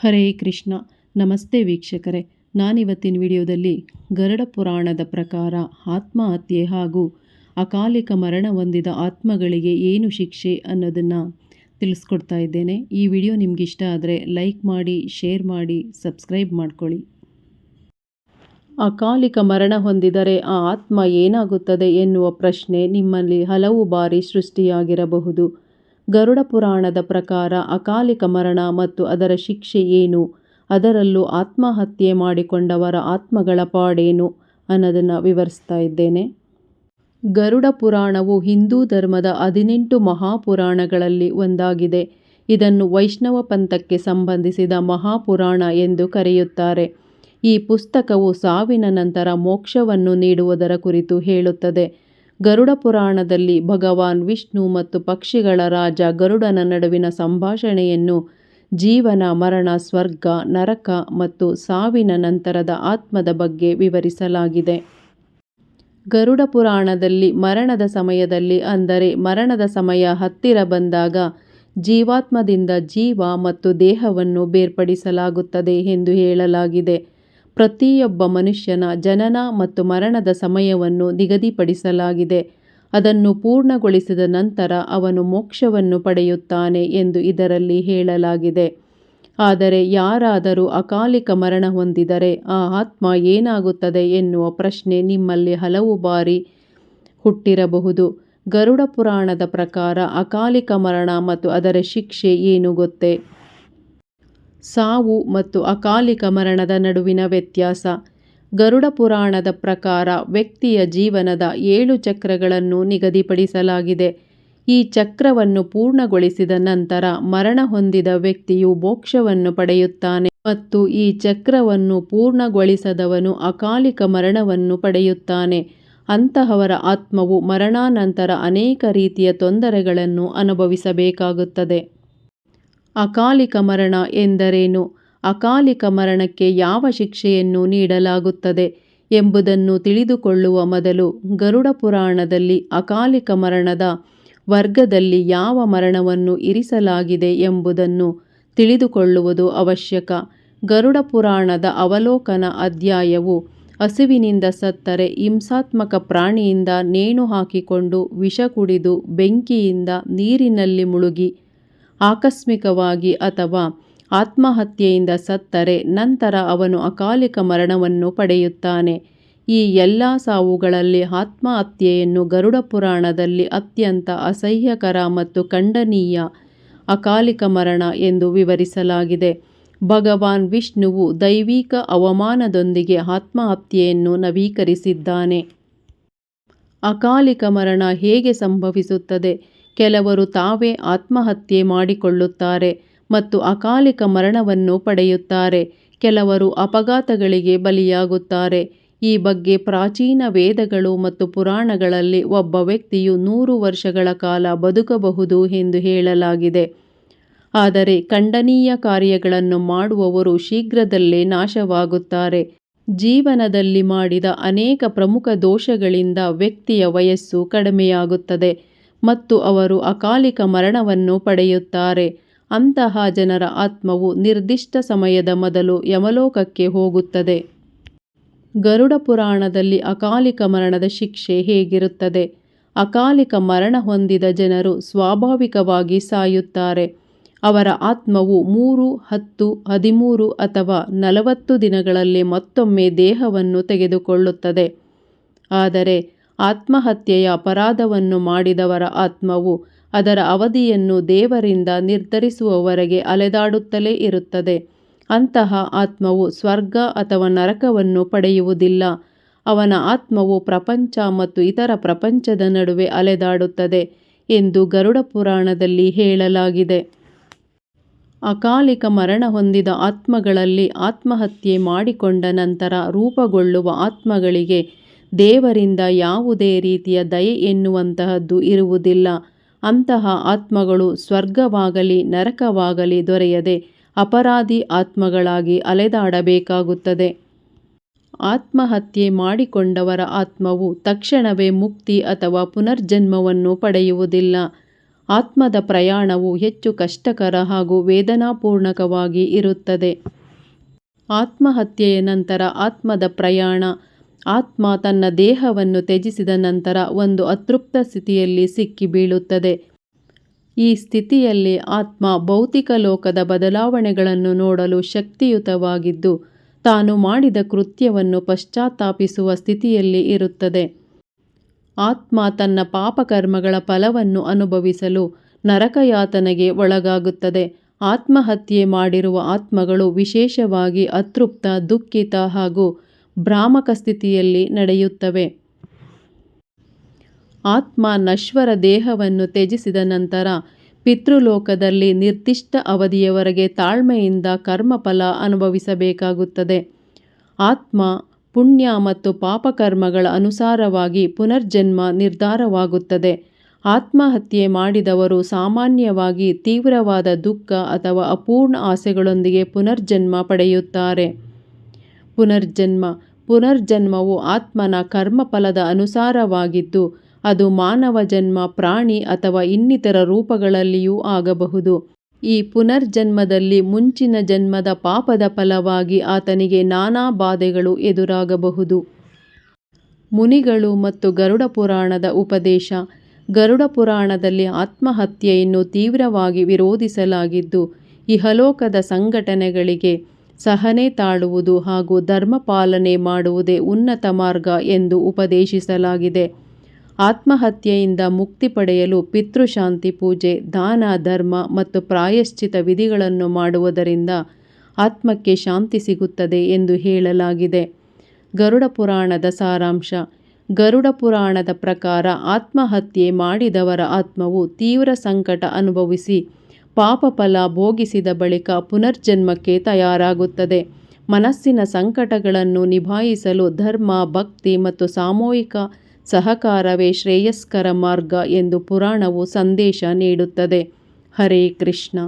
ಹರೇ ಕೃಷ್ಣ. ನಮಸ್ತೆ ವೀಕ್ಷಕರೇ. ನಾನಿವತ್ತಿನ ವಿಡಿಯೋದಲ್ಲಿ ಗರುಡ ಪುರಾಣದ ಪ್ರಕಾರ ಆತ್ಮಹತ್ಯೆ ಹಾಗೂ ಅಕಾಲಿಕ ಮರಣ ಹೊಂದಿದ ಆತ್ಮಗಳಿಗೆ ಏನು ಶಿಕ್ಷೆ ಅನ್ನೋದನ್ನು ತಿಳಿಸ್ಕೊಡ್ತಾ ಇದ್ದೇನೆ. ಈ ವಿಡಿಯೋ ನಿಮ್ಗೆ ಇಷ್ಟ ಆದರೆ ಲೈಕ್ ಮಾಡಿ, ಶೇರ್ ಮಾಡಿ, ಸಬ್ಸ್ಕ್ರೈಬ್ ಮಾಡ್ಕೊಳ್ಳಿ. ಅಕಾಲಿಕ ಮರಣ ಹೊಂದಿದರೆ ಆ ಆತ್ಮ ಏನಾಗುತ್ತದೆ ಎನ್ನುವ ಪ್ರಶ್ನೆ ನಿಮ್ಮಲ್ಲಿ ಹಲವು ಬಾರಿ ಸೃಷ್ಟಿಯಾಗಿರಬಹುದು. ಗರುಡ ಪುರಾಣದ ಪ್ರಕಾರ ಅಕಾಲಿಕ ಮರಣ ಮತ್ತು ಅದರ ಶಿಕ್ಷೆ ಏನು? ಅದರಲ್ಲೂ ಆತ್ಮಹತ್ಯೆ ಮಾಡಿಕೊಂಡವರ ಆತ್ಮಗಳ ಪಾಡೇನು ಅನ್ನೋದನ್ನು ವಿವರಿಸ್ತಾ ಇದ್ದೇನೆ. ಗರುಡ ಪುರಾಣವು ಹಿಂದೂ ಧರ್ಮದ ಹದಿನೆಂಟು ಮಹಾಪುರಾಣಗಳಲ್ಲಿ ಒಂದಾಗಿದೆ. ಇದನ್ನು ವೈಷ್ಣವ ಪಂಥಕ್ಕೆ ಸಂಬಂಧಿಸಿದ ಮಹಾಪುರಾಣ ಎಂದು ಕರೆಯುತ್ತಾರೆ. ಈ ಪುಸ್ತಕವು ಸಾವಿನ ನಂತರ ಮೋಕ್ಷವನ್ನು ನೀಡುವುದರ ಕುರಿತು ಹೇಳುತ್ತದೆ. ಗರುಡ ಪುರಾಣದಲ್ಲಿ ಭಗವಾನ್ ವಿಷ್ಣು ಮತ್ತು ಪಕ್ಷಿಗಳ ರಾಜ ಗರುಡನ ನಡುವಿನ ಸಂಭಾಷಣೆಯನ್ನು ಜೀವನ, ಮರಣ, ಸ್ವರ್ಗ, ನರಕ ಮತ್ತು ಸಾವಿನ ನಂತರದ ಆತ್ಮದ ಬಗ್ಗೆ ವಿವರಿಸಲಾಗಿದೆ. ಗರುಡ ಪುರಾಣದಲ್ಲಿ ಮರಣದ ಸಮಯದಲ್ಲಿ ಅಂದರೆ ಮರಣದ ಸಮಯ ಹತ್ತಿರ ಬಂದಾಗ ಜೀವಾತ್ಮದಿಂದ ಜೀವ ಮತ್ತು ದೇಹವನ್ನು ಬೇರ್ಪಡಿಸಲಾಗುತ್ತದೆ ಎಂದು ಹೇಳಲಾಗಿದೆ. ಪ್ರತಿಯೊಬ್ಬ ಮನುಷ್ಯನ ಜನನ ಮತ್ತು ಮರಣದ ಸಮಯವನ್ನು ನಿಗದಿಪಡಿಸಲಾಗಿದೆ. ಅದನ್ನು ಪೂರ್ಣಗೊಳಿಸಿದ ನಂತರ ಅವನು ಮೋಕ್ಷವನ್ನು ಪಡೆಯುತ್ತಾನೆ ಎಂದು ಇದರಲ್ಲಿ ಹೇಳಲಾಗಿದೆ. ಆದರೆ ಯಾರಾದರೂ ಅಕಾಲಿಕ ಮರಣ ಹೊಂದಿದರೆ ಆ ಆತ್ಮ ಏನಾಗುತ್ತದೆ ಎನ್ನುವ ಪ್ರಶ್ನೆ ನಿಮ್ಮಲ್ಲಿ ಹಲವು ಬಾರಿ ಹುಟ್ಟಿರಬಹುದು. ಗರುಡ ಪುರಾಣದ ಪ್ರಕಾರ ಅಕಾಲಿಕ ಮರಣ ಮತ್ತು ಅದರ ಶಿಕ್ಷೆ ಏನು ಗೊತ್ತೇ? ಸಾವು ಮತ್ತು ಅಕಾಲಿಕ ಮರಣದ ನಡುವಿನ ವ್ಯತ್ಯಾಸ. ಗರುಡ ಪುರಾಣದ ಪ್ರಕಾರ ವ್ಯಕ್ತಿಯ ಜೀವನದ ಏಳು ಚಕ್ರಗಳನ್ನು ನಿಗದಿಪಡಿಸಲಾಗಿದೆ. ಈ ಚಕ್ರವನ್ನು ಪೂರ್ಣಗೊಳಿಸಿದ ನಂತರ ಮರಣ ಹೊಂದಿದ ವ್ಯಕ್ತಿಯು ಮೋಕ್ಷವನ್ನು ಪಡೆಯುತ್ತಾನೆ ಮತ್ತು ಈ ಚಕ್ರವನ್ನು ಪೂರ್ಣಗೊಳಿಸದವನು ಅಕಾಲಿಕ ಮರಣವನ್ನು ಪಡೆಯುತ್ತಾನೆ. ಅಂತಹವರ ಆತ್ಮವು ಮರಣಾನಂತರ ಅನೇಕ ರೀತಿಯ ತೊಂದರೆಗಳನ್ನು ಅನುಭವಿಸಬೇಕಾಗುತ್ತದೆ. ಅಕಾಲಿಕ ಮರಣ ಎಂದರೇನು? ಅಕಾಲಿಕ ಮರಣಕ್ಕೆ ಯಾವ ಶಿಕ್ಷೆಯನ್ನು ನೀಡಲಾಗುತ್ತದೆ ಎಂಬುದನ್ನು ತಿಳಿದುಕೊಳ್ಳುವ ಮೊದಲು ಗರುಡ ಪುರಾಣದಲ್ಲಿ ಅಕಾಲಿಕ ಮರಣದ ವರ್ಗದಲ್ಲಿ ಯಾವ ಮರಣವನ್ನು ಇರಿಸಲಾಗಿದೆ ಎಂಬುದನ್ನು ತಿಳಿದುಕೊಳ್ಳುವುದು ಅವಶ್ಯಕ. ಗರುಡ ಪುರಾಣದ ಅವಲೋಕನ ಅಧ್ಯಾಯವು ಹಸುವಿನಿಂದ ಸತ್ತರೆ ಹಿಂಸಾತ್ಮಕ ಪ್ರಾಣಿಯಿಂದ ನೇಣು ಹಾಕಿಕೊಂಡು ವಿಷ ಕುಡಿದು ಬೆಂಕಿಯಿಂದ ನೀರಿನಲ್ಲಿ ಮುಳುಗಿ ಆಕಸ್ಮಿಕವಾಗಿ ಅಥವಾ ಆತ್ಮಹತ್ಯೆಯಿಂದ ಸತ್ತರೆ ನಂತರ ಅವನು ಅಕಾಲಿಕ ಮರಣವನ್ನು ಪಡೆಯುತ್ತಾನೆ. ಈ ಎಲ್ಲ ಸಾವುಗಳಲ್ಲಿ ಆತ್ಮಹತ್ಯೆಯನ್ನು ಗರುಡ ಪುರಾಣದಲ್ಲಿ ಅತ್ಯಂತ ಅಸಹ್ಯಕರ ಮತ್ತು ಖಂಡನೀಯ ಅಕಾಲಿಕ ಮರಣ ಎಂದು ವಿವರಿಸಲಾಗಿದೆ. ಭಗವಾನ್ ವಿಷ್ಣುವು ದೈವಿಕ ಅವಮಾನದೊಂದಿಗೆ ಆತ್ಮಹತ್ಯೆಯನ್ನು ನವೀಕರಿಸಿದ್ದಾನೆ. ಅಕಾಲಿಕ ಮರಣ ಹೇಗೆ ಸಂಭವಿಸುತ್ತದೆ? ಕೆಲವರು ತಾವೇ ಆತ್ಮಹತ್ಯೆ ಮಾಡಿಕೊಳ್ಳುತ್ತಾರೆ ಮತ್ತು ಅಕಾಲಿಕ ಮರಣವನ್ನು ಪಡೆಯುತ್ತಾರೆ. ಕೆಲವರು ಅಪಘಾತಗಳಿಗೆ ಬಲಿಯಾಗುತ್ತಾರೆ. ಈ ಬಗ್ಗೆ ಪ್ರಾಚೀನ ವೇದಗಳು ಮತ್ತು ಪುರಾಣಗಳಲ್ಲಿ ಒಬ್ಬ ವ್ಯಕ್ತಿಯು ನೂರು ವರ್ಷಗಳ ಕಾಲ ಬದುಕಬಹುದು ಎಂದು ಹೇಳಲಾಗಿದೆ. ಆದರೆ ಖಂಡನೀಯ ಕಾರ್ಯಗಳನ್ನು ಮಾಡುವವರು ಶೀಘ್ರದಲ್ಲೇ ನಾಶವಾಗುತ್ತಾರೆ. ಜೀವನದಲ್ಲಿ ಮಾಡಿದ ಅನೇಕ ಪ್ರಮುಖ ದೋಷಗಳಿಂದ ವ್ಯಕ್ತಿಯ ವಯಸ್ಸು ಕಡಿಮೆಯಾಗುತ್ತದೆ. ಮತ್ತು ಅವರು ಅಕಾಲಿಕ ಮರಣವನ್ನು ಪಡೆಯುತ್ತಾರೆ. ಅಂತಹ ಜನರ ಆತ್ಮವು ನಿರ್ದಿಷ್ಟ ಸಮಯದ ಮೊದಲು ಯಮಲೋಕಕ್ಕೆ ಹೋಗುತ್ತದೆ. ಗರುಡ ಪುರಾಣದಲ್ಲಿ ಅಕಾಲಿಕ ಮರಣದ ಶಿಕ್ಷೆ ಹೇಗಿರುತ್ತದೆ? ಅಕಾಲಿಕ ಮರಣ ಹೊಂದಿದ ಜನರು ಸ್ವಾಭಾವಿಕವಾಗಿ ಸಾಯುತ್ತಾರೆ. ಅವರ ಆತ್ಮವು ಮೂರು, ಹತ್ತು, ಹದಿಮೂರು ಅಥವಾ ನಲವತ್ತು ದಿನಗಳಲ್ಲಿ ಮತ್ತೊಮ್ಮೆ ದೇಹವನ್ನು ತೆಗೆದುಕೊಳ್ಳುತ್ತದೆ. ಆದರೆ ಆತ್ಮಹತ್ಯೆಯ ಅಪರಾಧವನ್ನು ಮಾಡಿದವರ ಆತ್ಮವು ಅದರ ಅವಧಿಯನ್ನು ದೇವರಿಂದ ನಿರ್ಧರಿಸುವವರೆಗೆ ಅಲೆದಾಡುತ್ತಲೇ ಇರುತ್ತದೆ. ಅಂತಹ ಆತ್ಮವು ಸ್ವರ್ಗ ಅಥವಾ ನರಕವನ್ನು ಪಡೆಯುವುದಿಲ್ಲ. ಅವನ ಆತ್ಮವು ಪ್ರಪಂಚ ಮತ್ತು ಇತರ ಪ್ರಪಂಚದ ನಡುವೆ ಅಲೆದಾಡುತ್ತದೆ ಎಂದು ಗರುಡ ಪುರಾಣದಲ್ಲಿ ಹೇಳಲಾಗಿದೆ. ಅಕಾಲಿಕ ಮರಣ ಹೊಂದಿದ ಆತ್ಮಗಳಲ್ಲಿ ಆತ್ಮಹತ್ಯೆ ಮಾಡಿಕೊಂಡ ನಂತರ ರೂಪುಗೊಳ್ಳುವ ಆತ್ಮಗಳಿಗೆ ದೇವರಿಂದ ಯಾವುದೇ ರೀತಿಯ ದಯೆ ಎನ್ನುವಂತಹದ್ದು ಇರುವುದಿಲ್ಲ. ಅಂತಹ ಆತ್ಮಗಳು ಸ್ವರ್ಗವಾಗಲಿ ನರಕವಾಗಲಿ ದೊರೆಯದೆ ಅಪರಾಧಿ ಆತ್ಮಗಳಾಗಿ ಅಲೆದಾಡಬೇಕಾಗುತ್ತದೆ. ಆತ್ಮಹತ್ಯೆ ಮಾಡಿಕೊಂಡವರ ಆತ್ಮವು ತಕ್ಷಣವೇ ಮುಕ್ತಿ ಅಥವಾ ಪುನರ್ಜನ್ಮವನ್ನು ಪಡೆಯುವುದಿಲ್ಲ. ಆತ್ಮದ ಪ್ರಯಾಣವು ಹೆಚ್ಚು ಕಷ್ಟಕರ ಹಾಗೂ ವೇದನಾಪೂರ್ಣಕವಾಗಿ ಇರುತ್ತದೆ. ಆತ್ಮಹತ್ಯೆಯ ನಂತರ ಆತ್ಮದ ಪ್ರಯಾಣ ಆತ್ಮ ತನ್ನ ದೇಹವನ್ನು ತ್ಯಜಿಸಿದ ನಂತರ ಒಂದು ಅತೃಪ್ತ ಸ್ಥಿತಿಯಲ್ಲಿ ಸಿಕ್ಕಿ ಬೀಳುತ್ತದೆ. ಈ ಸ್ಥಿತಿಯಲ್ಲಿ ಆತ್ಮ ಭೌತಿಕ ಲೋಕದ ಬದಲಾವಣೆಗಳನ್ನು ನೋಡಲು ಶಕ್ತಿಯುತವಾಗಿದ್ದು, ತಾನು ಮಾಡಿದ ಕೃತ್ಯವನ್ನು ಪಶ್ಚಾತ್ತಾಪಿಸುವ ಸ್ಥಿತಿಯಲ್ಲಿ ಇರುತ್ತದೆ. ಆತ್ಮ ತನ್ನ ಪಾಪಕರ್ಮಗಳ ಫಲವನ್ನು ಅನುಭವಿಸಲು ನರಕಯಾತನೆಗೆ ಒಳಗಾಗುತ್ತದೆ. ಆತ್ಮಹತ್ಯೆ ಮಾಡಿರುವ ಆತ್ಮಗಳು ವಿಶೇಷವಾಗಿ ಅತೃಪ್ತ, ದುಃಖಿತ ಹಾಗೂ ಭ್ರಾಮಕ ಸ್ಥಿತಿಯಲ್ಲಿ ನಡೆಯುತ್ತವೆ. ಆತ್ಮ ನಶ್ವರ ದೇಹವನ್ನು ತ್ಯಜಿಸಿದ ನಂತರ ಪಿತೃಲೋಕದಲ್ಲಿ ನಿರ್ದಿಷ್ಟ ಅವಧಿಯವರೆಗೆ ತಾಳ್ಮೆಯಿಂದ ಕರ್ಮಫಲ ಅನುಭವಿಸಬೇಕಾಗುತ್ತದೆ. ಆತ್ಮ ಪುಣ್ಯ ಮತ್ತು ಪಾಪಕರ್ಮಗಳ ಅನುಸಾರವಾಗಿ ಪುನರ್ಜನ್ಮ ನಿರ್ಧಾರವಾಗುತ್ತದೆ. ಆತ್ಮಹತ್ಯೆ ಮಾಡಿದವರು ಸಾಮಾನ್ಯವಾಗಿ ತೀವ್ರವಾದ ದುಃಖ ಅಥವಾ ಅಪೂರ್ಣ ಆಸೆಗಳೊಂದಿಗೆ ಪುನರ್ಜನ್ಮ ಪಡೆಯುತ್ತಾರೆ. ಪುನರ್ಜನ್ಮ. ಪುನರ್ಜನ್ಮವು ಆತ್ಮನ ಕರ್ಮಫಲದ ಅನುಸಾರವಾಗಿದ್ದು, ಅದು ಮಾನವ ಜನ್ಮ, ಪ್ರಾಣಿ ಅಥವಾ ಇನ್ನಿತರ ರೂಪಗಳಲ್ಲಿಯೂ ಆಗಬಹುದು. ಈ ಪುನರ್ಜನ್ಮದಲ್ಲಿ ಮುಂಚಿನ ಜನ್ಮದ ಪಾಪದ ಫಲವಾಗಿ ಆತನಿಗೆ ನಾನಾ ಬಾಧೆಗಳು ಎದುರಾಗಬಹುದು. ಮುನಿಗಳು ಮತ್ತು ಗರುಡ ಪುರಾಣದ ಉಪದೇಶ. ಗರುಡ ಪುರಾಣದಲ್ಲಿ ಆತ್ಮಹತ್ಯೆಯನ್ನು ತೀವ್ರವಾಗಿ ವಿರೋಧಿಸಲಾಗಿದ್ದು, ಇಹಲೋಕದ ಸಂಘಟನೆಗಳಿಗೆ ಸಹನೆ ತಾಳುವುದು ಹಾಗೂ ಧರ್ಮ ಪಾಲನೆ ಮಾಡುವುದೇ ಉನ್ನತ ಮಾರ್ಗ ಎಂದು ಉಪದೇಶಿಸಲಾಗಿದೆ. ಆತ್ಮಹತ್ಯೆಯಿಂದ ಮುಕ್ತಿ ಪಡೆಯಲು ಪಿತೃಶಾಂತಿ ಪೂಜೆ, ದಾನ, ಧರ್ಮ ಮತ್ತು ಪ್ರಾಯಶ್ಚಿತ ವಿಧಿಗಳನ್ನು ಮಾಡುವುದರಿಂದ ಆತ್ಮಕ್ಕೆ ಶಾಂತಿ ಸಿಗುತ್ತದೆ ಎಂದು ಹೇಳಲಾಗಿದೆ. ಗರುಡ ಪುರಾಣದ ಸಾರಾಂಶ, ಗರುಡ ಪುರಾಣದ ಪ್ರಕಾರ ಆತ್ಮಹತ್ಯೆ ಮಾಡಿದವರ ಆತ್ಮವು ತೀವ್ರ ಸಂಕಟ ಅನುಭವಿಸಿ ಪಾಪಫಲ ಭೋಗಿಸಿದ ಬಳಿಕ ಪುನರ್ಜನ್ಮಕ್ಕೆ ತಯಾರಾಗುತ್ತದೆ. ಮನಸ್ಸಿನ ಸಂಕಟಗಳನ್ನು ನಿಭಾಯಿಸಲು ಧರ್ಮ, ಭಕ್ತಿ ಮತ್ತು ಸಾಮೂಹಿಕ ಸಹಕಾರವೇ ಶ್ರೇಯಸ್ಕರ ಮಾರ್ಗ ಎಂದು ಪುರಾಣವು ಸಂದೇಶ ನೀಡುತ್ತದೆ. ಹರೇ ಕೃಷ್ಣ.